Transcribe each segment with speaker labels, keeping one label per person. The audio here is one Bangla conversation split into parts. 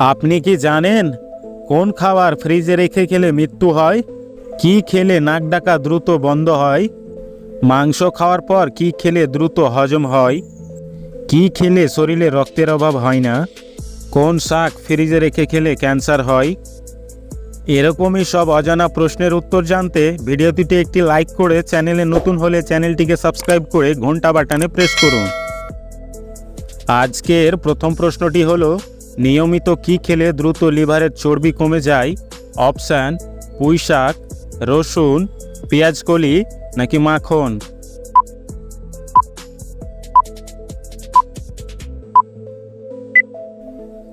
Speaker 1: আপনি কি জানেন কোন খাবার ফ্রিজে রেখে খেলে মৃত্যু হয়? কি খেলে নাক ডাকা দ্রুত বন্ধ হয়? মাংস খাওয়ার পর কি খেলে দ্রুত হজম হয়? কি খেলে শরীরে রক্তের অভাব হয় না? কোন শাক ফ্রিজে রেখে খেলে ক্যান্সার হয়? এরকমই সব অজানা প্রশ্নের উত্তর জানতে ভিডিওটিতে একটি লাইক করে চ্যানেলে নতুন হলে চ্যানেলটিকে সাবস্ক্রাইব করে ঘণ্টা বাটনে প্রেস করুন। আজকের প্রথম প্রশ্নটি হলো নিয়মিত কি খেলে দ্রুত লিভারের চর্বি কমে যায়? অপশান পুঁই শাক রসুন, পেঁয়াজকলি নাকি মাখন?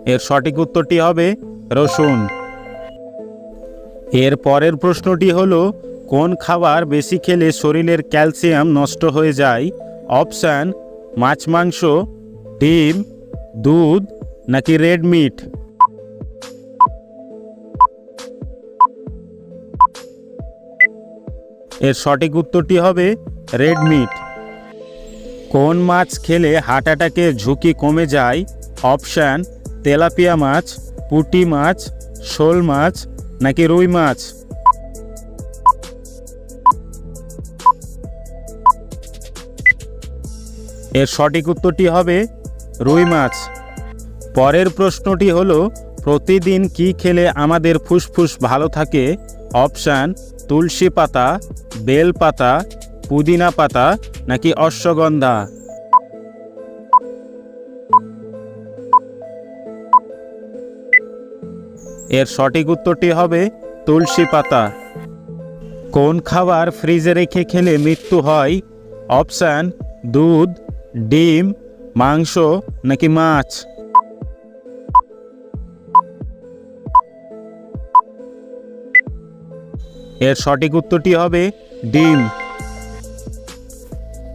Speaker 1: এর সঠিক উত্তরটি হবে রসুন। এর পরের প্রশ্নটি হলো, কোন খাবার বেশি খেলে শরীরের ক্যালসিয়াম নষ্ট হয়ে যায়? অপশান, মাছ, মাংস, ডিম, দুধ নাকি রেড মিট? এর সঠিক উত্তরটি হবে রেড মিট। কোন মাছ খেলে হার্ট অ্যাটাকের ঝুঁকি কমে যায়? অপশান, তেলাপিয়া মাছ, পুঁটি মাছ, শোল মাছ নাকি রুই মাছ? এর সঠিক উত্তরটি হবে রুই মাছ। পরের প্রশ্নটি হলো, প্রতিদিন কি খেলে আমাদের ফুসফুস ভালো থাকে? অপশান, তুলসী পাতা, বেল পাতা, পুদিনা পাতা নাকি অশ্বগন্ধা? এর সঠিক উত্তরটি হবে, তুলসী পাতা। কোন খাবার ফ্রিজে রেখে খেলে মৃত্যু হয়? অপশান, দুধ, ডিম, মাংস নাকি মাছ? এর সঠিক উত্তরটি হবে ডিম।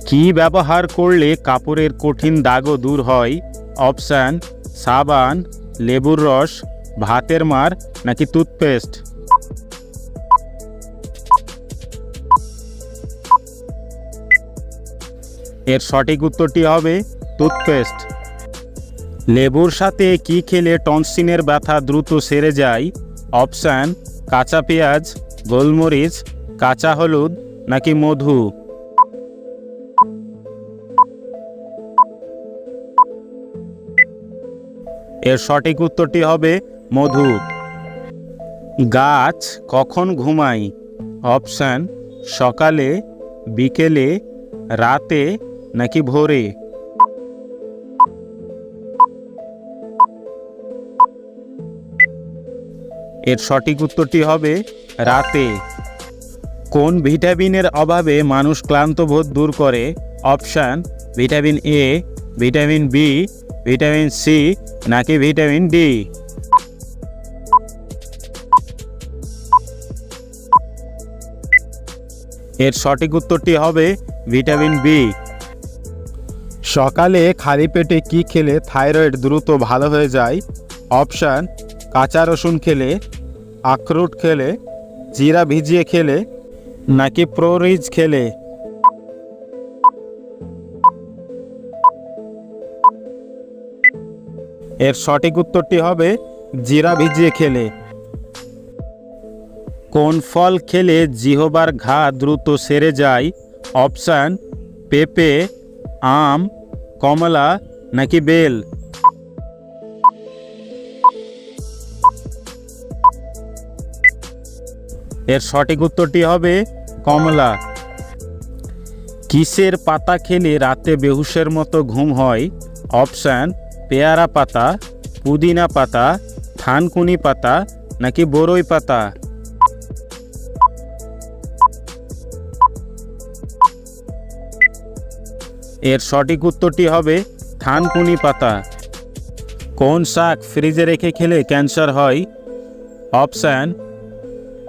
Speaker 1: কি ব্যবহার করলে কাপড়ের কঠিন দাগও দূর হয়? অপশান, সাবান, লেবুর রস, ভাতের মার নাকি টুথপেস্ট? এর সঠিক উত্তরটি হবে টুথপেস্ট। লেবুর সাথে কি খেলে টনসিনের ব্যথা দ্রুত সেরে যায়? অপশান, কাঁচা পেঁয়াজ গোলমরিচ, কাঁচা হলুদ নাকি মধু? এর সঠিক উত্তরটি হবে মধু। গাছ কখন ঘুমায়? অপশান, সকালে, বিকেলে, রাতে নাকি ভোরে? এর সঠিক উত্তরটি হবে রাতে। কোন ভিটামিনের অভাবে মানুষ ক্লান্ত বোধ দূর করে? Option, vitamin A vitamin B vitamin C নাকি ভিটামিন ডি এর সঠিক উত্তরটি হবে ভিটামিন বি সকালে খালি পেটে কি খেলে থাইরয়েড দ্রুত ভালো হয়ে যায়? অপশান কাঁচা রসুন খেলে, আখরোট খেলে, জিরা ভিজিয়ে খেলে, নাকি প্রোরিজ খেলে? এর সঠিক উত্তরটি হবে জিরা ভিজিয়ে খেলে। কোন ফল খেলে জিহবার ঘা দ্রুত সেরে যায়? অপশান, পেঁপে, আম, কমলা, নাকি বেল? এর সঠিক উত্তরটি হবে কমলা। কিসের পাতা খেলে রাতে বেহুশের মতো ঘুম হয়? অপশান, পেয়ারা পাতা, পুদিনা পাতা, থানকুনি পাতা নাকি বরই পাতা? এর সঠিক উত্তরটি হবে থানকুনি পাতা। কোন শাক ফ্রিজে রেখে খেলে ক্যান্সার হয়? অপশান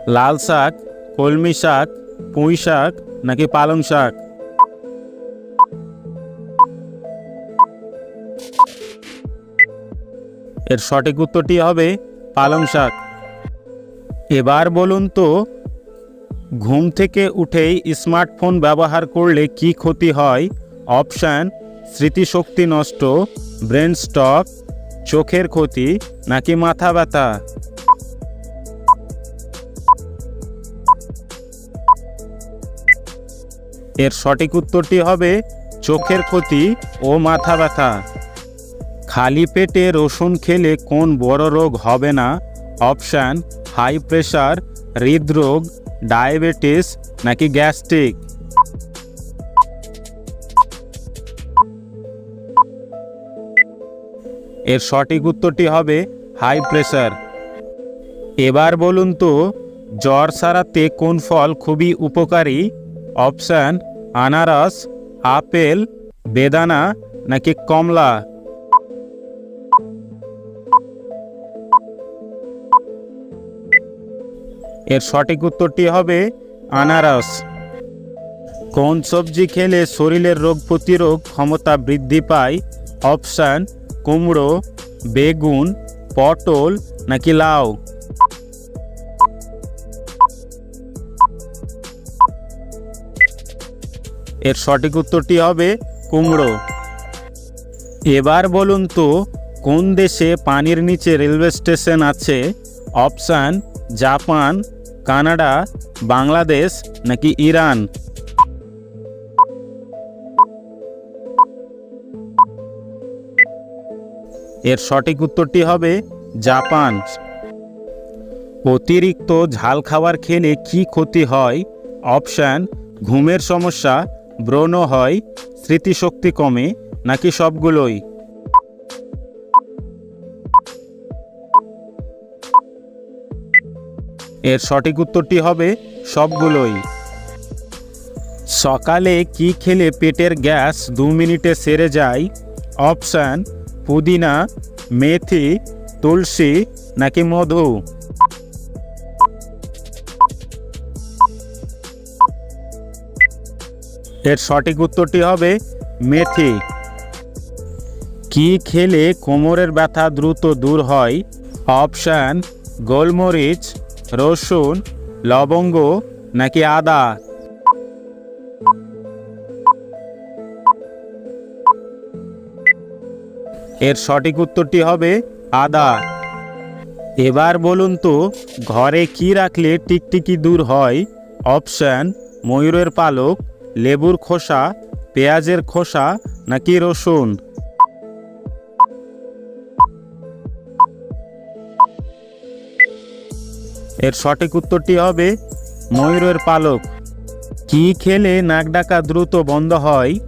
Speaker 1: লাল শাক, কলমি শাক, পুঁই শাক নাকি পালং শাক? এর সঠিক উত্তরটি হবে পালং শাক। এবার বলুন তো, ঘুম থেকে উঠেই স্মার্টফোন ব্যবহার করলে কি ক্ষতি হয়? অপশান, স্মৃতিশক্তি নষ্ট, ব্রেন স্টক, চোখের ক্ষতি নাকি মাথা ব্যথা? এর সঠিক উত্তরটি হবে চোখের ক্ষতি ও মাথা ব্যথা। খালি পেটে রসুন খেলে কোন বড় রোগ হবে না? অপশান, হাই প্রেশার, হৃদরোগ, ডায়াবেটিস নাকি গ্যাস্ট্রিক? এর সঠিক উত্তরটি হবে হাই প্রেশার। এবার বলুন তো, জ্বর সারাতে কোন ফল খুবই উপকারী? অপশান আনারস, আপেল, বেদানা নাকি কমলা? এর সঠিক উত্তরটি হবে আনারস। কোন সবজি খেলে শরীরের রোগ প্রতিরোধ ক্ষমতা বৃদ্ধি পায়? অপশান, কুমড়ো, বেগুন, পটল নাকি লাউ? এর সঠিক উত্তরটি হবে কুমড়ো। এবার বলুন তো, কোন দেশে পানির নিচে রেলওয়ে স্টেশন আছে? অপশান, জাপান, কানাডা, বাংলাদেশ নাকি ইরান? এর সঠিক উত্তরটি হবে জাপান। অতিরিক্ত ঝাল খাবার খেলে কি ক্ষতি হয়? অপশান, ঘুমের সমস্যা ব্রণ হয়, স্মৃতিশক্তি কমে, নাকি সবগুলোই? এর সঠিক উত্তরটি হবে, সবগুলোই। সকালে কি খেলে পেটের গ্যাস দু মিনিটে সেরে যায়? অপশান, পুদিনা, মেথি, তুলসী, নাকি মধু? এর সঠিক উত্তরটি হবে মেথি। কি খেলে কোমরের ব্যথা দ্রুত দূর হয়? অপশান, গোলমরিচ, রসুন, লবঙ্গ নাকি আদা? এর সঠিক উত্তরটি হবে আদা। এবার বলুন তো, ঘরে কি রাখলে টিকটিকি দূর হয়? অপশান, ময়ূরের পালক লেবুর খোসা, পেঁয়াজের খোসা নাকি রসুন? এর সঠিক উত্তরটি হবে ময়ূরের পালক। কি খেলে নাক ডাকা দ্রুত বন্ধ হয়?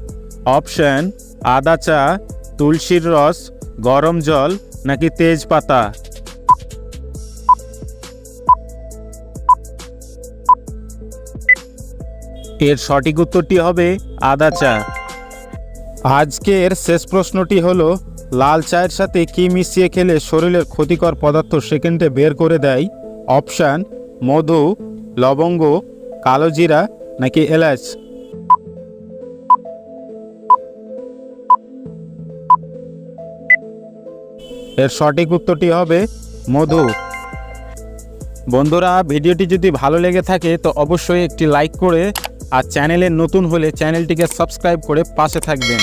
Speaker 1: অপশন, আদা চা, তুলসীর রস, গরম জল নাকি তেজপাতা? এর সঠিক উত্তরটি হবে আদা চা। আজকের শেষ প্রশ্নটি হলো, লাল চায়ের সাথে কি মিশিয়ে খেলে শরীরের ক্ষতিকর পদার্থ সেকেন্ডে বের করে দেয়? অপশান, মধু, লবঙ্গ, কালো জিরা নাকি এলাচ? এর সঠিক উত্তরটি হবে মধু। বন্ধুরা, ভিডিওটি যদি ভালো লেগে থাকে তো অবশ্যই একটি লাইক করে আর চ্যানেলে নতুন হলে চ্যানেলটিকে সাবস্ক্রাইব করে পাশে থাকবেন।